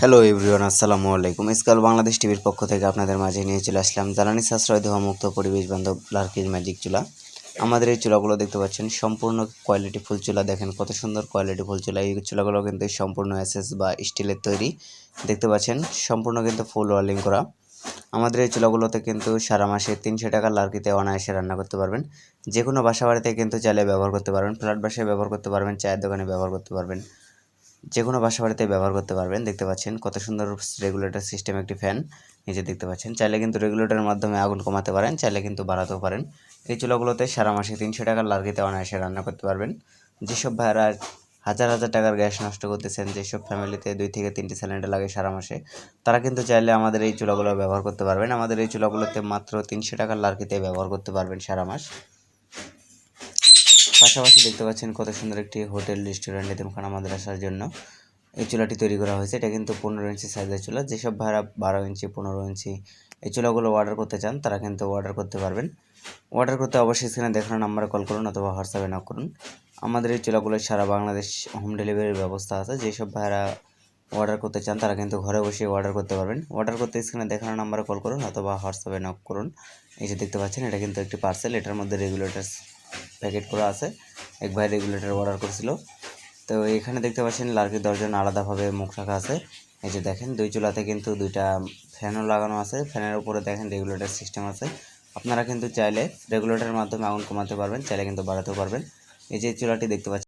Hello everyone আসসালামু আলাইকুম। Skull Bangladesh টিভির পক্ষ থেকে আপনাদের মাঝে নিয়ে চলে আসলাম জ্বালানি সাশ্রয় ধোয়া মুক্ত পরিবেশ বান্ধব লার্কিজ ম্যাজিক চুলা। আমাদের এই চুলাগুলো দেখতে পাচ্ছেন, সম্পূর্ণ কোয়ালিটি ফুল চুলা। দেখেন কত সুন্দর কোয়ালিটি ফুল চুলা। এই চুলাগুলো কিন্তু সম্পূর্ণ এসএস বা স্টিলের তৈরি। দেখতে পাচ্ছেন, সম্পূর্ণ কিন্তু ফুল ওয়ালিং করা। আমাদের এই চুলাগুলোতে কিন্তু সারা মাসে তিনশো টাকার লার্কিতে অনায়াসে রান্না করতে পারবেন। যে কোনো বাসা বাড়িতে কিন্তু চাইলে ব্যবহার করতে পারবেন, ফ্ল্যাট বাসায় ব্যবহার করতে পারবেন, চায়ের দোকানে ব্যবহার করতে পারবেন। যে কোনো বাসা বাড়িতে ব্যবহার করতে পারবেন। দেখতে পাচ্ছেন কত সুন্দর রেগুলেটর সিস্টেম একটি ফ্যান। নিচে দেখতে পাচ্ছেন, চাইলে কিন্তু রেগুলেটরের মাধ্যমে আগুন কমাতে পারেন, চাইলে কিন্তু বাড়াতেও পারেন। এই চুলাগুলোতে সারা মাসে তিনশো টাকার লার্গিতে অনায়াসে রান্না করতে পারবেন। যেসব ভাইয়েরা হাজার হাজার টাকার গ্যাস নষ্ট করতেছেন, যেসব ফ্যামিলিতে দুই থেকে তিনটি সিলিন্ডার লাগে সারা মাসে, তারা কিন্তু চাইলে আমাদের এই চুলাগুলো ব্যবহার করতে পারবেন। আমাদের এই চুলাগুলোতে মাত্র তিনশো টাকার লার্কিতে ব্যবহার করতে পারবেন সারা মাস। পাশাপাশি দেখতে পাচ্ছেন কত সুন্দর একটি হোটেল, রেস্টুরেন্ট এতিমখানা মাদ্রাসার জন্য। এই চুলাটি তৈরি করা হয়েছে। এটা কিন্তু পনেরো ইঞ্চি সাইজের চুলা। যেসব ভাড়া বারো ইঞ্চি, পনেরো ইঞ্চি এই চুলাগুলো অর্ডার করতে চান, তারা কিন্তু অর্ডার করতে পারবেন। অর্ডার করতে অবশ্যই স্ক্রিনে দেখানো নাম্বারে কল করুন অথবা হোয়াটসঅ্যাপে নক করুন। আমাদের এই চুলাগুলো সারা বাংলাদেশ হোম ডেলিভারির ব্যবস্থা আছে। যেসব ভাইরা অর্ডার করতে চান, তারা কিন্তু ঘরে বসে অর্ডার করতে পারবেন। অর্ডার করতে স্ক্রিনে দেখানো নাম্বারে কল করুন অথবা হোয়াটসঅ্যাপে নক করুন। এই যে দেখতে পাচ্ছেন, এটা কিন্তু একটি পার্সেল এটার মধ্যে রেগুলেটর প্যাকেট করা আছে। এক ভাই রেগুলেটর অর্ডার করেছিল। তো এখানে দেখতে পাচ্ছেন লার্কির দরজন আলাদাভাবে মুখ রাখা আছে। এই যে দেখেন, দুই চুলাতে কিন্তু দুইটা ফ্যানও লাগানো আছে। ফ্যানের উপরে দেখেন রেগুলেটর সিস্টেম আছে। আপনারা কিন্তু চাইলে রেগুলেটরের মাধ্যমে আগুন কমাতে পারবেন, চাইলে কিন্তু বাড়াতেও পারবেন। এই যে চুলাটি দেখতে পাচ্ছেন।